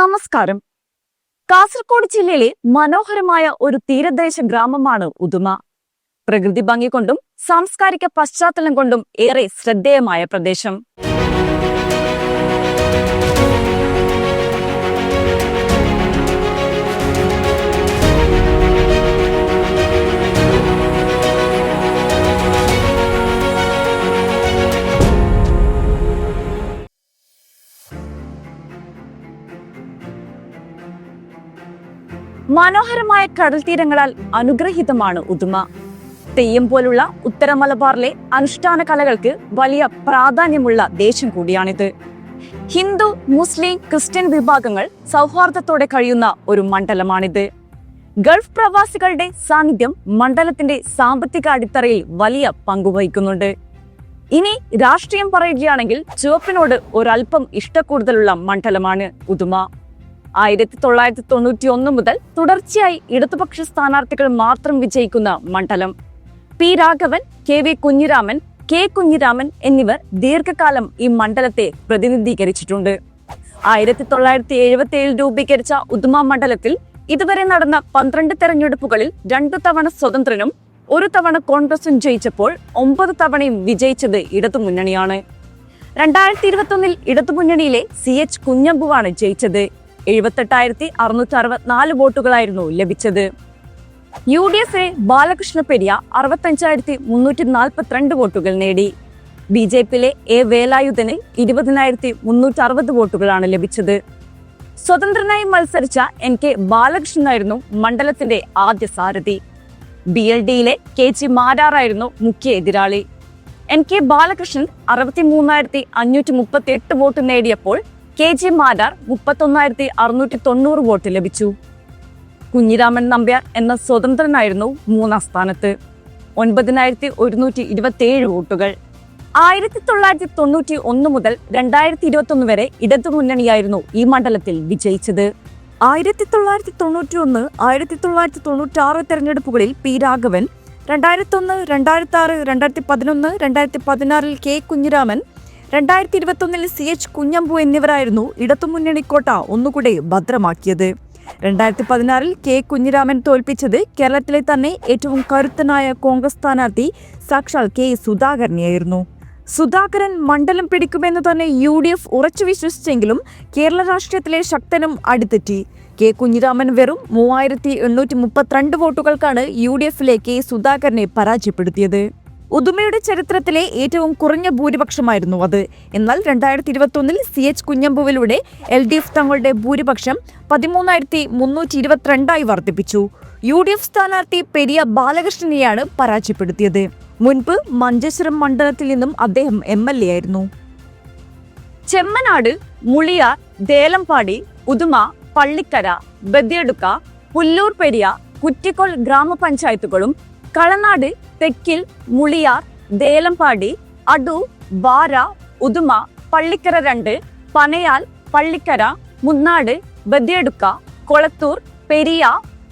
നമസ്കാരം. കാസർഗോഡ് ജില്ലയിലെ മനോഹരമായ ഒരു തീരദേശ ഗ്രാമമാണ് ഉദുമ. പ്രകൃതി ഭംഗി കൊണ്ടും സാംസ്കാരിക പശ്ചാത്തലം കൊണ്ടും ഏറെ ശ്രദ്ധേയമായ പ്രദേശം. മനോഹരമായ കടൽ തീരങ്ങളാൽ അനുഗ്രഹീതമാണ് ഉദുമ. തെയ്യം പോലുള്ള ഉത്തര മലബാറിലെ അനുഷ്ഠാന കലകൾക്ക് വലിയ പ്രാധാന്യമുള്ള ദേശം കൂടിയാണിത്. ഹിന്ദു മുസ്ലിം ക്രിസ്ത്യൻ വിഭാഗങ്ങൾ സൗഹാർദ്ദത്തോടെ കഴിയുന്ന ഒരു മണ്ഡലമാണിത്. ഗൾഫ് പ്രവാസികളുടെ സാന്നിധ്യം മണ്ഡലത്തിന്റെ സാമ്പത്തിക അടിത്തറയിൽ വലിയ പങ്കുവഹിക്കുന്നുണ്ട് ഇനി രാഷ്ട്രീയം പറയുകയാണെങ്കിൽ ചുവപ്പിനോട് ഒരൽപ്പം ഇഷ്ടക്കൂടുതലുള്ള മണ്ഡലമാണ് ഉദുമ. ആയിരത്തി തൊള്ളായിരത്തി തൊണ്ണൂറ്റി ഒന്ന് മുതൽ തുടർച്ചയായി ഇടതുപക്ഷ സ്ഥാനാർത്ഥികൾ മാത്രം വിജയിക്കുന്ന മണ്ഡലം. P Raghavan K V Kunhiraman K Kunhiraman എന്നിവർ ദീർഘകാലം ഈ മണ്ഡലത്തെ പ്രതിനിധീകരിച്ചിട്ടുണ്ട്. ആയിരത്തി തൊള്ളായിരത്തി എഴുപത്തി ഏഴിൽ രൂപീകരിച്ച ഉദുമ മണ്ഡലത്തിൽ ഇതുവരെ നടന്ന പന്ത്രണ്ട് തെരഞ്ഞെടുപ്പുകളിൽ രണ്ടു തവണ സ്വതന്ത്രനും ഒരു തവണ കോൺഗ്രസും ജയിച്ചപ്പോൾ ഒമ്പത് തവണയും വിജയിച്ചത് ഇടതുമുന്നണിയാണ്. രണ്ടായിരത്തി ഇരുപത്തൊന്നിൽ ഇടതുമുന്നണിയിലെ സി എച്ച് കുഞ്ഞമ്പുവാണ് ജയിച്ചത്. എഴുപത്തെട്ടായിരത്തി അറുന്നൂറ്റി അറുപത്തിനാല് വോട്ടുകളായിരുന്നു ലഭിച്ചത്. U D F A Balakrishna Periya അറുപത്തഞ്ചായിരത്തി മുന്നൂറ്റി നാൽപ്പത്തിരണ്ട് വോട്ടുകൾ നേടി. ബി ജെ പിയിലെ എ വേലായുധന് ഇരുപതിനായിരത്തി മുന്നൂറ്റി അറുപത് വോട്ടുകളാണ് ലഭിച്ചത്. സ്വതന്ത്രനായി മത്സരിച്ച എൻ കെ ബാലകൃഷ്ണനായിരുന്നു മണ്ഡലത്തിന്റെ ആദ്യ സാരഥി. ബി എൽ ഡിയിലെ കെ ജി മാരാറായിരുന്നു മുഖ്യ എതിരാളി. എൻ കെ ബാലകൃഷ്ണൻ അറുപത്തി മൂന്നായിരത്തി അഞ്ഞൂറ്റി മുപ്പത്തി എട്ട് വോട്ട് നേടിയപ്പോൾ കെ ജി മാരാർ മുപ്പത്തൊന്നായിരത്തി അറുന്നൂറ്റി തൊണ്ണൂറ് വോട്ട് ലഭിച്ചു. കുഞ്ഞിരാമൻ നമ്പ്യാർ എന്ന സ്വതന്ത്രനായിരുന്നു മൂന്നാം സ്ഥാനത്ത്. ഒൻപതിനായിരത്തി ഒരുന്നൂറ്റി ഇരുപത്തിയേഴ് വോട്ടുകൾ. ആയിരത്തി തൊള്ളായിരത്തി തൊണ്ണൂറ്റി ഒന്ന് മുതൽ രണ്ടായിരത്തി ഇരുപത്തി ഒന്ന് വരെ ഇടതുമുന്നണിയായിരുന്നു ഈ മണ്ഡലത്തിൽ വിജയിച്ചത്. ആയിരത്തി തൊള്ളായിരത്തി തൊണ്ണൂറ്റി ഒന്ന് ആയിരത്തി തൊള്ളായിരത്തി തൊണ്ണൂറ്റി ആറ് തെരഞ്ഞെടുപ്പുകളിൽ പി രാഘവൻ രണ്ടായിരത്തി ഒന്ന് രണ്ടായിരത്തി ആറ് രണ്ടായിരത്തി പതിനൊന്ന് രണ്ടായിരത്തി പതിനാറിൽ കെ കുഞ്ഞിരാമൻ രണ്ടായിരത്തി ഇരുപത്തൊന്നിൽ സി എച്ച് കുഞ്ഞമ്പു എന്നിവരായിരുന്നു ഇടതുമുന്നണിക്കോട്ട ഒന്നുകൂടെ ഭദ്രമാക്കിയത്. രണ്ടായിരത്തി പതിനാറിൽ കെ കുഞ്ഞിരാമൻ തോൽപ്പിച്ചത് കേരളത്തിലെ തന്നെ ഏറ്റവും കരുത്തനായ കോൺഗ്രസ് സ്ഥാനാർത്ഥി സാക്ഷാൽ കെ സുധാകരനെയായിരുന്നു. സുധാകരൻ മണ്ഡലം പിടിക്കുമെന്ന് തന്നെ യു ഡി എഫ് ഉറച്ചു വിശ്വസിച്ചെങ്കിലും കേരള രാഷ്ട്രീയത്തിലെ ശക്തനും അടിതെറ്റി. കെ കുഞ്ഞിരാമൻ വെറും മൂവായിരത്തി എണ്ണൂറ്റി മുപ്പത്തിരണ്ട് വോട്ടുകൾക്കാണ് യു ഡി എഫിലെ കെ സുധാകരനെ പരാജയപ്പെടുത്തിയത്. ഉദുമയുടെ ചരിത്രത്തിലെ ഏറ്റവും കുറഞ്ഞ ഭൂരിപക്ഷമായിരുന്നു അത്. എന്നാൽ രണ്ടായിരത്തി ഇരുപത്തൊന്നിൽ സി എച്ച് കുഞ്ഞമ്പുവിലൂടെ എൽ ഡി എഫ് തങ്ങളുടെ ഭൂരിപക്ഷം പതിമൂന്നായിരത്തി മുന്നൂറ്റി ഇരുപത്തിരണ്ടായി വർദ്ധിപ്പിച്ചു. യു ഡി എഫ് സ്ഥാനാർത്ഥി പെരിയ ബാലകൃഷ്ണനെയാണ് പരാജയപ്പെടുത്തിയത്. മുൻപ് മഞ്ചേശ്വരം മണ്ഡലത്തിൽ നിന്നും അദ്ദേഹം എം എൽ എ ആയിരുന്നു. ചെമ്മനാട് മുളിയാർ ദേലമ്പാടി ഉദുമ പള്ളിക്കര ബദിയടുക്ക പുല്ലൂർ പെരിയ കുറ്റിക്കോൾ ഗ്രാമപഞ്ചായത്തുകളും കളനാട് തെക്കിൽ മുളിയാർ ദേലമ്പാടി അടു ബാര ഉദുമ പള്ളിക്കര രണ്ട് പനയാൽ പള്ളിക്കര മുന്നാട് ബദിയടുക്ക കൊളത്തൂർ പെരിയ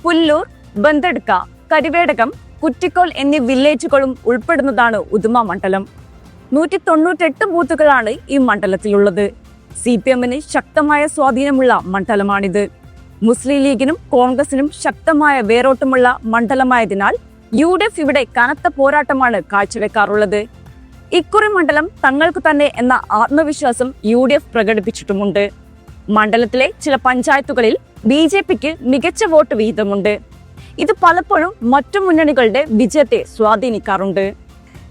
പുല്ലൂർ ബന്തടുക്ക കരിവേടകം കുറ്റിക്കോൾ എന്നീ വില്ലേജുകളും ഉൾപ്പെടുന്നതാണ് ഉദുമ മണ്ഡലം. നൂറ്റി തൊണ്ണൂറ്റെട്ട് ബൂത്തുകളാണ് ഈ മണ്ഡലത്തിലുള്ളത്. സി പി എമ്മിന് ശക്തമായ സ്വാധീനമുള്ള മണ്ഡലമാണിത്. മുസ്ലിം ലീഗിനും കോൺഗ്രസിനും ശക്തമായ വേരോട്ടമുള്ള മണ്ഡലമായതിനാൽ യു ഡി എഫ് ഇവിടെ കനത്ത പോരാട്ടമാണ് കാഴ്ചവെക്കാറുള്ളത്. ഇക്കുറി മണ്ഡലം തങ്ങൾക്ക് തന്നെ എന്ന ആത്മവിശ്വാസം യു ഡി എഫ് പ്രകടിപ്പിച്ചിട്ടുമുണ്ട്. മണ്ഡലത്തിലെ ചില പഞ്ചായത്തുകളിൽ ബി ജെ പിക്ക് മികച്ച വോട്ട് വിഹിതമുണ്ട്. ഇത് പലപ്പോഴും മറ്റു മുന്നണികളുടെ വിജയത്തെ സ്വാധീനിക്കാറുണ്ട്.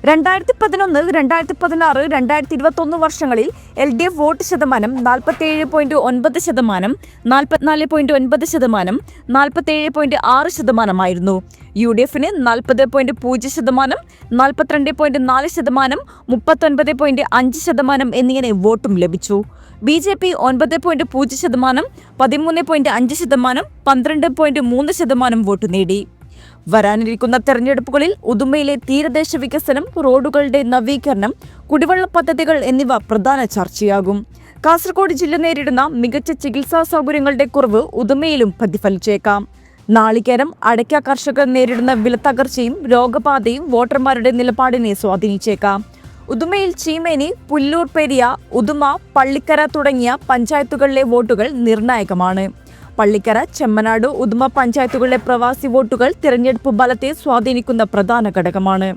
രണ്ടായിരത്തി പതിനൊന്ന് രണ്ടായിരത്തി പതിനാറ് രണ്ടായിരത്തി ഇരുപത്തി ഒന്ന് വർഷങ്ങളിൽ എൽ ഡി എഫ് വോട്ട് ശതമാനം നാൽപ്പത്തേഴ് പോയിന്റ് ഒൻപത് ശതമാനം നാൽപ്പത്തിനാല് പോയിന്റ് ഒൻപത് ശതമാനം നാൽപ്പത്തേഴ് പോയിന്റ് ആറ് ശതമാനമായിരുന്നു. യു ഡി എഫിന് നാൽപ്പത് പോയിന്റ് പൂജ്യം ശതമാനം നാൽപ്പത്തിരണ്ട് പോയിന്റ് നാല് ശതമാനം മുപ്പത്തൊൻപത് പോയിന്റ് അഞ്ച് ശതമാനം എന്നിങ്ങനെ വോട്ടും ലഭിച്ചു. ബി ജെ പി ഒൻപത് പോയിന്റ് പൂജ്യം ശതമാനം പതിമൂന്ന് പോയിന്റ് അഞ്ച് ശതമാനം പന്ത്രണ്ട് പോയിന്റ് മൂന്ന് ശതമാനം വോട്ട് നേടി. വരാനിരിക്കുന്ന തെരഞ്ഞെടുപ്പുകളിൽ ഉദുമയിലെ തീരദേശ വികസനം റോഡുകളുടെ നവീകരണം കുടിവെള്ള പദ്ധതികൾ എന്നിവ പ്രധാന ചർച്ചയാകും. കാസർഗോഡ് ജില്ല നേരിടുന്ന മികച്ച ചികിത്സാ സൗകര്യങ്ങളുടെ കുറവ് ഉദുമയിലും പ്രതിഫലിച്ചേക്കാം. നാളികേരം അടയ്ക്ക കർഷകർ നേരിടുന്ന വിലത്തകർച്ചയും രോഗബാധയും വോട്ടർമാരുടെ നിലപാടിനെ സ്വാധീനിച്ചേക്കാം. ഉദുമയിൽ ചീമേനി പുല്ലൂർ പെരിയ ഉദുമ പള്ളിക്കര തുടങ്ങിയ പഞ്ചായത്തുകളിലെ വോട്ടുകൾ നിർണായകമാണ്. പള്ളിക്കര ചെമ്മനാട് ഉദുമ പഞ്ചായത്തുകളിലെ പ്രവാസി വോട്ടുകൾ തിരഞ്ഞെടുപ്പ് ഫലത്തെ സ്വാധീനിക്കുന്ന പ്രധാന ഘടകമാണ്.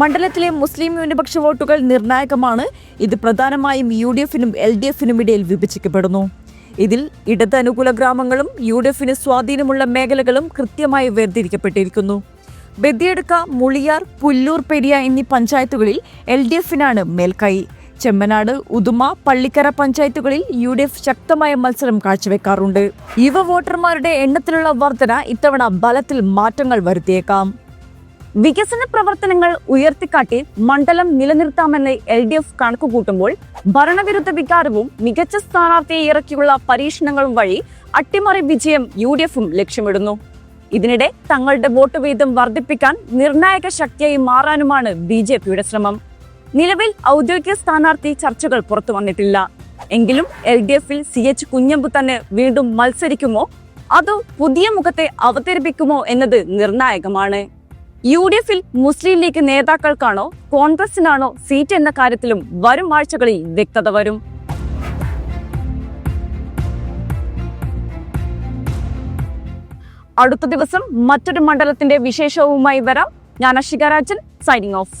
മണ്ഡലത്തിലെ മുസ്ലിം ന്യൂനപക്ഷ വോട്ടുകൾ നിർണായകമാണ്. ഇത് പ്രധാനമായും യു ഡി എഫിനും എൽ ഡി എഫിനും ഇടയിൽ വിഭജിക്കപ്പെടുന്നു. ഇതിൽ ഇടത് അനുകൂല ഗ്രാമങ്ങളും യു ഡി എഫിന് സ്വാധീനമുള്ള മേഖലകളും കൃത്യമായി വേർതിരിക്കപ്പെട്ടിരിക്കുന്നു. ബദിയടുക്ക മുളിയാർ പുല്ലൂർ പെരിയ എന്നീ പഞ്ചായത്തുകളിൽ എൽ ഡി എഫിനാണ് മേൽക്കൈ. ചെമ്മനാട് ഉദുമ പള്ളിക്കര പഞ്ചായത്തുകളിൽ യു ഡി എഫ് ശക്തമായ മത്സരം കാഴ്ചവെക്കാറുണ്ട്. യുവ വോട്ടർമാരുടെ എണ്ണത്തിലുള്ള വർധന ഇത്തവണ ബലത്തിൽ മാറ്റങ്ങൾ വരുത്തിയേക്കാം. വികസന പ്രവർത്തനങ്ങൾ ഉയർത്തിക്കാട്ടി മണ്ഡലം നിലനിർത്താമെന്ന് എൽ ഡി എഫ് കണക്കുകൂട്ടുമ്പോൾ ഭരണവിരുദ്ധ വികാരവും മികച്ച സ്ഥാനാർത്ഥിയെ ഇറക്കിയുള്ള പരീക്ഷണങ്ങളും വഴി അട്ടിമറി വിജയം യു ഡി എഫും ലക്ഷ്യമിടുന്നു. ഇതിനിടെ തങ്ങളുടെ വോട്ട് വീതം വർദ്ധിപ്പിക്കാൻ നിർണായക ശക്തിയായി മാറാനുമാണ് ബി ജെ പിയുടെ ശ്രമം. നിലവിൽ ഔദ്യോഗിക സ്ഥാനാർത്ഥി ചർച്ചകൾ പുറത്തു വന്നിട്ടില്ല. എങ്കിലും എൽ ഡി എഫിൽ സി എച്ച് കുഞ്ഞമ്പു തന്നെ വീണ്ടും മത്സരിക്കുമോ? അതോ പുതിയ മുഖത്തെ അവതരിപ്പിക്കുമോ എന്നത് നിർണായകമാണ്. യു ഡി എഫിൽ മുസ്ലിം ലീഗ് നേതാക്കൾക്കാണോ കോൺഗ്രസിനാണോ സീറ്റ് എന്ന കാര്യത്തിലും വരും ആഴ്ചകളിൽ വ്യക്തത വരും. അടുത്ത ദിവസം മറ്റൊരു മണ്ഡലത്തിന്റെ വിശേഷവുമായി വരാം ഞാൻ Ashika Rajan signing off